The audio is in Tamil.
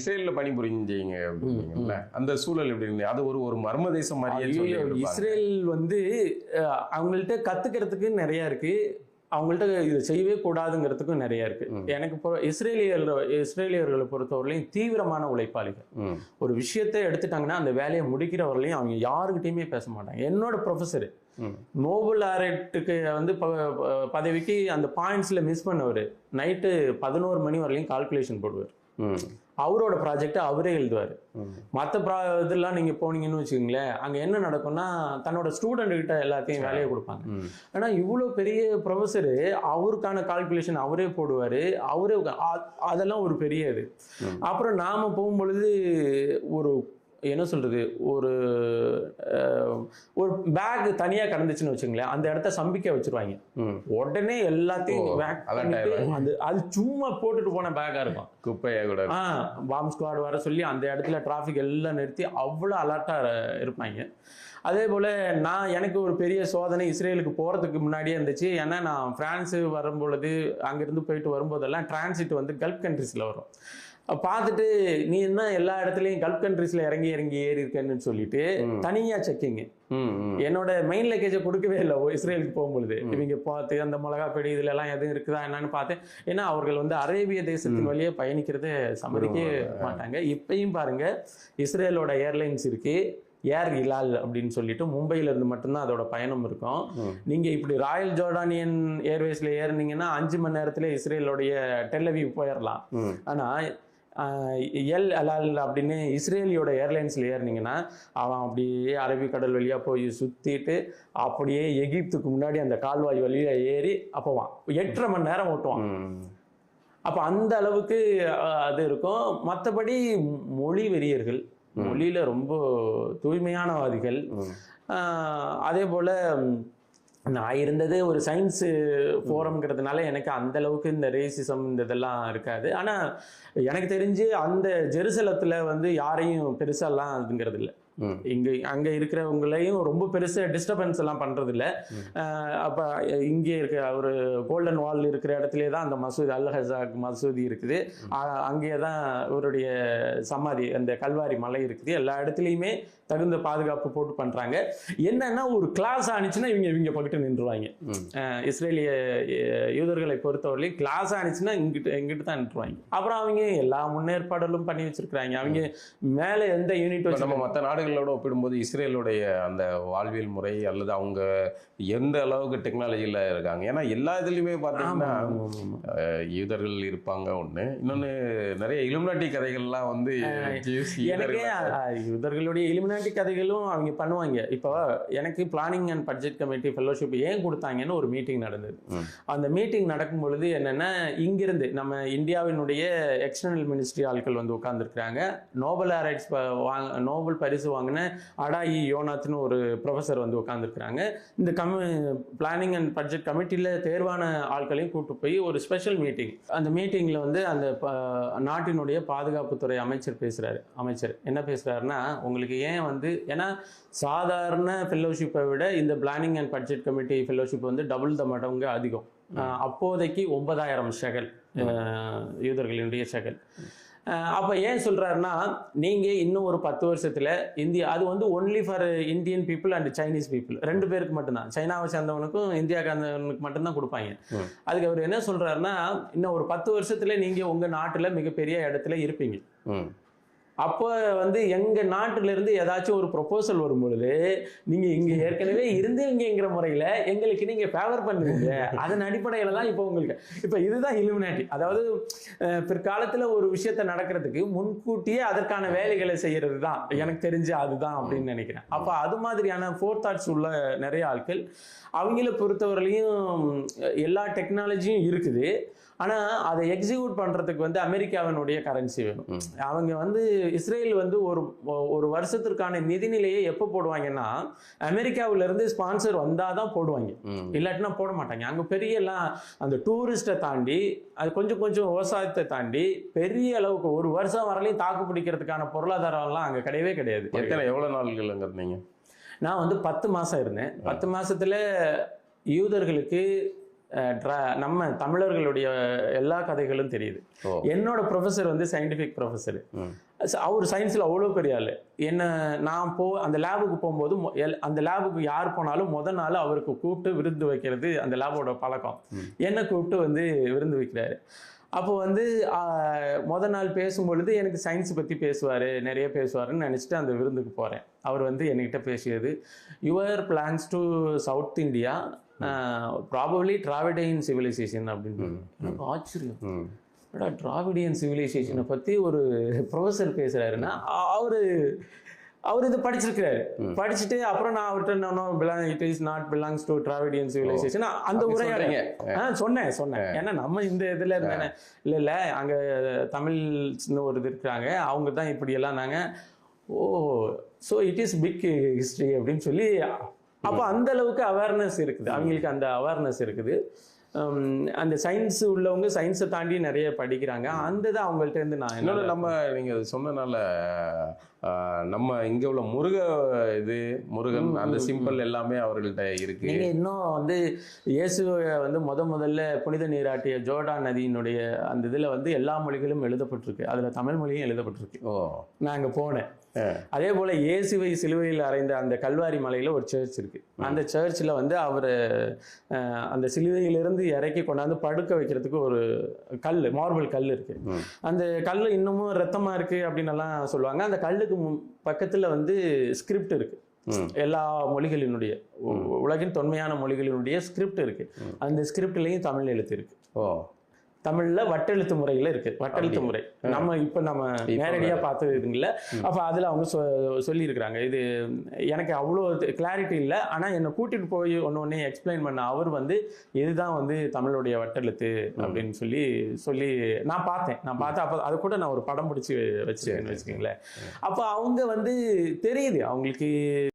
இஸ்ரேல்ல பணிபுரிஞ்சீங்க அப்படிங்களா அந்த சூழல் எப்படி இருந்தது? அது ஒரு ஒரு மர்ம தேசம் மாதிரியே. இஸ்ரேல் வந்து அவங்கள்ட்ட கத்துக்கிறதுக்கு நிறைய இருக்கு. அவங்கள்ட்ட இதை செய்யவே கூடாதுங்கிறதுக்கும் நிறைய இருக்கு. எனக்கு இஸ்ரேலியர் இஸ்ரேலியர்களை பொறுத்தவரையிலையும் தீவிரமான உழைப்பாளிகள். ஒரு விஷயத்தை எடுத்துட்டாங்கன்னா அந்த வேலையை முடிக்கிறவர்களையும் அவங்க யாருக்கிட்டையுமே பேச மாட்டாங்க. என்னோட ப்ரொஃபஸர். நோபல் ஆரட்டுக்கு வந்து பதவிக்கு அந்த பாயிண்ட்ஸில் மிஸ் பண்ணவர். நைட்டு பதினோரு மணி வரலையும் கால்குலேஷன் போடுவார். அவரோட ப்ராஜெக்டை அவரே எழுதுவார். மற்ற ப்ரா இதெல்லாம் நீங்கள் போனீங்கன்னு வச்சுக்கோங்களேன் அங்கே என்ன நடக்கும்னா தன்னோட ஸ்டூடெண்ட்டுக்கிட்ட கிட்ட எல்லாத்தையும் வேலையை கொடுப்பாங்க. ஆனால் இவ்வளோ பெரிய ப்ரொஃபஸரு அவருக்கான கால்குலேஷன் அவரே போடுவார். அவரே அதெல்லாம் ஒரு பெரிய இது. அப்புறம் நாம் போகும்பொழுது ஒரு என்ன சொல்றது ஒரு ஒரு பேக் தனியாக கடந்துச்சுன்னு வச்சுங்களேன் அந்த இடத்த சம்பிக்க வச்சிருவாங்க. உடனே எல்லாத்தையும் பேக். அது அது சும்மா போட்டுட்டு போன பேக்காக இருக்கும். குப்பையா கூட ஆ பாம் ஸ்குவாட் வர சொல்லி அந்த இடத்துல டிராஃபிக் எல்லாம் நிறுத்தி அவ்வளோ அலர்ட்டாக இருப்பாங்க. அதே போல் நான் எனக்கு ஒரு பெரிய சோதனை இஸ்ரேலுக்கு போகிறதுக்கு முன்னாடியே இருந்துச்சு. ஏன்னா நான் ஃப்ரான்ஸு வரும்பொழுது அங்கேருந்து போயிட்டு வரும்போதெல்லாம் டிரான்சிட் வந்து கல்ஃப் கண்ட்ரீஸில் வரும். பார்த்துட்டு நீ என்ன எல்லா இடத்துலையும் கல்ஃப் கண்ட்ரீஸில் இறங்கி இறங்கி ஏறி இருக்கேன்னு சொல்லிட்டு ம், ம். என்னோட மெயின் லக்கேஜை கொடுக்கவே இல்லை. ஓ, இஸ்ரேலுக்கு போகும்பொழுது. இவங்க பார்த்து அந்த மிளகா பெடி இதுல எல்லாம் எதுவும் இருக்குதா என்னன்னு பார்த்தேன் ஏன்னா அவர்கள் வந்து அரேபிய தேசத்தின் வழியே பயணிக்கிறத சம்மதிக்க மாட்டாங்க. இப்பயும் பாருங்க இஸ்ரேலோட ஏர்லைன்ஸ் இருக்கு. ஏர் இலால் அப்படின்னு சொல்லிட்டு மும்பையில இருந்து மட்டும்தான் அதோட பயணம் இருக்கும். நீங்க இப்படி ராயல் ஜோர்டானியன் ஏர்வேஸ்ல ஏறுனீங்கன்னா அஞ்சு மணி நேரத்துல இஸ்ரேலோடைய டெல்லவிவ் போயிடலாம். ஆனா எல் அலால் அப்படின்னு இஸ்ரேலியோட ஏர்லைன்ஸில் ஏறினீங்கன்னா அவன் அப்படியே அரபிக்கடல் வழியாக போய் சுற்றிட்டு அப்படியே எகிப்துக்கு முன்னாடி அந்த கால்வாய் வழியாக ஏறி அப்போவான் எட்டரை மணி நேரம் ஓட்டுவான். அப்போ அந்த அளவுக்கு அது இருக்கும். மற்றபடி மொழி வெறியர்கள் மொழியில் ரொம்ப தூய்மையானவாதிகள் அதே போல் நான் இருந்தது ஒரு சயின்ஸு ஃபோரம்ங்கிறதுனால எனக்கு அந்த அளவுக்கு இந்த ரேசிசம் இந்த இதெல்லாம் இருக்காது. ஆனால் எனக்கு தெரிஞ்சு அந்த ஜெருசலத்தில் வந்து யாரையும் பெருசாலாம் அதுங்கிறது இல்லை இங்க அங்க இருக்கிறவங்களையும் ரொம்ப பெருசா டிஸ்டர்பன்ஸ் எல்லாம் பண்றது இல்ல அப்ப இங்கே இருக்க ஒரு கோல்டன் வால் இருக்கிற இடத்துலயே தான் அந்த மசூதி அல் ஹசாக் மசூதி இருக்குது. அ- அங்கேயே தான் இவருடைய சமாதி அந்த கல்வாரி மலை இருக்குது. எல்லா இடத்துலையுமே தகுந்த பாதுகாப்பு போட்டு பண்றாங்க. என்னன்னா ஒரு கிளாஸ் ஆனிச்சுன்னா இவங்க இவங்க பக்கத்து நின்றுவாங்க. இஸ்ரேலிய யூதர்களை பொறுத்தவரை கிளாஸ் ஆனிச்சுன்னா இங்கிட்டு இங்கிட்டு தான் நின்றுவாங்க. அப்புறம் அவங்க எல்லா முன்னேற்பாடுகளும் பண்ணி வச்சிருக்கிறாங்க. அவங்க மேல எந்த யூனிட் நம்ம மற்ற நாடுகளோட ஒப்பிடும்போது இஸ்ரேலுடைய அந்த வாழ்வியல் முறை அல்லது அவங்க எந்த அளவுக்கு டெக்னாலஜியில் இருக்காங்க? ஏன்னா எல்லா இதுலையுமே பார்த்தீங்கன்னா யூதர்கள் இருப்பாங்க ஒண்ணு. இன்னொன்னு நிறைய இலுமினாட்டி கதைகள்லாம் வந்து எனக்கு யூதர்களுடைய இலிமினாட்டி கதைகளும் அவங்க பண்ணுவாங்க. இப்போ எனக்கு planning and budget committee fellowship ஏன் கொடுத்தாங்கன்னு ஒரு மீட்டிங் நடந்தது. அந்த மீட்டிங் நடக்கும் பொழுது என்னன்னா இங்கிருந்து நம்ம இந்தியாவினுடைய எக்ஸ்டர்னல் மினிஸ்ட்ரி ஆட்கள் வந்து உட்கார்ந்துருக்காங்க நோபல் ஆரைட்ஸ் நோபல் பரிசு வாங்கின அடாயி யோனாத்னு ஒரு ப்ரொஃபஸர் வந்து உட்காந்துருக்குறாங்க இந்த கமி பிளானிங் அண்ட் பட்ஜெட் கமிட்டியில் தேர்வான ஆட்களையும் கூப்பிட்டு போய் ஒரு ஸ்பெஷல் மீட்டிங் அந்த மீட்டிங்கில் வந்து அந்த நாட்டினுடைய பாதுகாப்புத்துறை அமைச்சர் பேசுகிறாரு அமைச்சர் என்ன பேசுகிறாருன்னா உங்களுக்கு ஏன் வந்து ஏன்னா சாதாரண ஃபெல்லோஷிப்பை விட இந்த planning and budget committee fellowship வந்து டபுள் த மடங்கு அதிகம். அப்போதைக்கு ஒன்பதாயிரம் ஷெகல் யூதர்களினுடைய ஷெகல். அப்போ ஏன் சொல்கிறாருன்னா நீங்கள் இன்னும் ஒரு பத்து வருஷத்தில் இந்தியா அது வந்து only for Indian people and Chinese people ரெண்டு பேருக்கு மட்டும்தான். சைனாவை சேர்ந்தவனுக்கும் இந்தியாவுக்கு சேர்ந்தவனுக்கு மட்டும்தான் கொடுப்பாங்க. அதுக்கு அவர் என்ன சொல்கிறாருன்னா இன்னும் ஒரு பத்து வருஷத்தில் நீங்கள் உங்கள் நாட்டில் மிகப்பெரிய இடத்துல இருப்பீங்க. அப்போ வந்து எங்க நாட்டுல இருந்து ஏதாச்சும் ஒரு ப்ரொபோசல் வரும் பொழுது நீங்க இங்க ஏற்கனவே இருந்தீங்கிற முறையில எங்களுக்கு நீங்க ஃபேவர் பண்ணுவீங்க. அதன் அடிப்படையில தான் இப்போ உங்களுக்கு. இப்போ இதுதான் இலுமினாட்டி அதாவது பிற்காலத்துல ஒரு விஷயத்த நடக்கிறதுக்கு முன்கூட்டியே அதற்கான வேலைகளை செய்யறது தான் எனக்கு தெரிஞ்சு அதுதான் அப்படின்னு நினைக்கிறேன். அப்ப அது மாதிரியான ஃபோர் தாட்ஸ் உள்ள நிறைய ஆட்கள் அவங்கள பொறுத்தவரையிலையும் எல்லா டெக்னாலஜியும் இருக்குது. ஆனா அதை எக்ஸிக்யூட் பண்றதுக்கு வந்து அமெரிக்காவினுடைய கரன்சி வேணும். அவங்க வந்து இஸ்ரேல் வந்து ஒரு ஒரு வருஷத்திற்கான நிதிநிலையை எப்போ போடுவாங்கன்னா அமெரிக்காவுல இருந்து ஸ்பான்சர் வந்தாதான் போடுவாங்க. ம். இல்லாட்டினா போட மாட்டாங்க. அங்க பெரிய எல்லாம் அந்த டூரிஸ்ட்டை தாண்டி அது கொஞ்சம் கொஞ்சம் விவசாயத்தை தாண்டி பெரிய அளவுக்கு ஒரு வருஷம் வரலையும் தாக்கு பிடிக்கிறதுக்கான பொருளாதாரம்லாம் அங்க கிடையவே கிடையாது. எத்தனை எவ்வளவு நாள்கள் அங்க இருந்தீங்க? நான் வந்து பத்து மாசம் இருந்தேன். பத்து மாசத்துல யூதர்களுக்கு நம்ம தமிழர்களுடைய எல்லா கதைகளும் தெரியுது. என்னோட ப்ரொஃபஸர் வந்து சயின்டிஃபிக் ப்ரொஃபஸர். அவர் சயின்ஸில் அவ்வளோ பெரிய ஆள். என்ன நான் போ அந்த லேபுக்கு போகும்போது அந்த லேபுக்கு யார் போனாலும் முத நாள் அவருக்கு கூப்பிட்டு விருந்து வைக்கிறது அந்த லேபோட பழக்கம். என்னை கூப்பிட்டு வந்து விருந்து வைக்கிறாரு. அப்போ வந்து முத நாள் பேசும்பொழுது எனக்கு சயின்ஸ் பற்றி பேசுவார் நிறைய பேசுவாருன்னு நினச்சிட்டு அந்த விருந்துக்கு போகிறேன் அவர் வந்து என்கிட்ட பேசியது your plans to South India probably Dravidian civilisation அப்படின்னு. எனக்கு ஆச்சரியம். என்னடா டிராவிடியன் சிவிலைசேஷனை பற்றி ஒரு ப்ரொஃபஸர் பேசுகிறாருன்னா அவர் அவர் இது படிச்சிருக்கிறாரு. படிச்சுட்டு அப்புறம் நான் அவர்கிட்ட நான் belong it is not belongs to Dravidian civilisation அந்த சொல்றீங்க. ஆ சொன்னேன் சொன்னேன். ஏன்னா நம்ம இந்த இதில் இருந்தானே. இல்லை இல்லை அங்கே தமிழ்ஸ்னு ஒரு இது இருக்கிறாங்க அவங்க தான் இப்படி எல்லாம் நாங்கள் ஓ so it is big history அப்படின்னு சொல்லி அப்போ அந்த அளவுக்கு அவேர்னஸ் இருக்குது. அவங்களுக்கு அந்த அவேர்னஸ் இருக்குது. அந்த சயின்ஸ் உள்ளவங்க சயின்ஸை தாண்டி நிறைய படிக்கிறாங்க. அந்த இதை அவங்கள்ட்ட இருந்து நான் இன்னொன்று நம்ம நீங்கள் சொன்னனால நம்ம இங்கே உள்ள முருக இது முருகன் அந்த சிம்பிள் எல்லாமே அவர்கள்ட்ட இருக்கு. நீங்க இன்னும் வந்து இயேசுவை வந்து முத முதல்ல புனித நீராட்டிய ஜோர்டான் நதியினுடைய அந்த இதுல வந்து எல்லா மொழிகளும் எழுதப்பட்டிருக்கு. அதுல தமிழ் மொழியும் எழுதப்பட்டிருக்கு. ஓ. நான் அங்க போனேன். அதே போல இயேசுவை சிலுவையில் அறைந்த அந்த கல்வாரி மலையில ஒரு சர்ச் இருக்கு. அந்த சர்ச்சில் வந்து அவர் அந்த சிலுவையிலிருந்து இறக்கி கொண்டாந்து படுக்க வைக்கிறதுக்கு ஒரு கல் மார்பிள் கல் இருக்கு. அந்த கல் இன்னமும் ரத்தமா இருக்கு அப்படின்னு எல்லாம் சொல்லுவாங்க. அந்த கல்லுக்கு பக்கத்துல வந்து ஸ்கிரிப்ட் இருக்கு. எல்லா மொழிகளினுடைய உலகின் தொன்மையான மொழிகளினுடைய ஸ்கிரிப்ட் இருக்கு. அந்த ஸ்கிரிப்ட்லயும் தமிழ் எழுத்து இருக்கு ஓ. தமிழ்ல வட்டெழுத்து முறையில இருக்கு. வட்டெழுத்து முறை. நம்ம இப்ப நம்ம நேரடியா பார்த்ததுங்கள அப்ப அதுல அவங்க சொ- சொல்லியிருக்கிறாங்க. இது எனக்கு அவ்வளோ கிளாரிட்டி இல்லை. ஆனா என்னை கூட்டிட்டு போய் ஒன்று ஒன்னே எக்ஸ்பிளைன் பண்ண அவர் வந்து இதுதான் வந்து தமிழுடைய வட்டெழுத்து அப்படின்னு சொல்லி சொல்லி நான் பார்த்தேன். நான் பார்த்தேன். அப்போ அது கூட நான் ஒரு படம் பிடிச்சி வச்சிருக்கேன்னு வச்சுக்கோங்களேன். அப்போ அவங்க வந்து தெரியுது. அவங்களுக்கு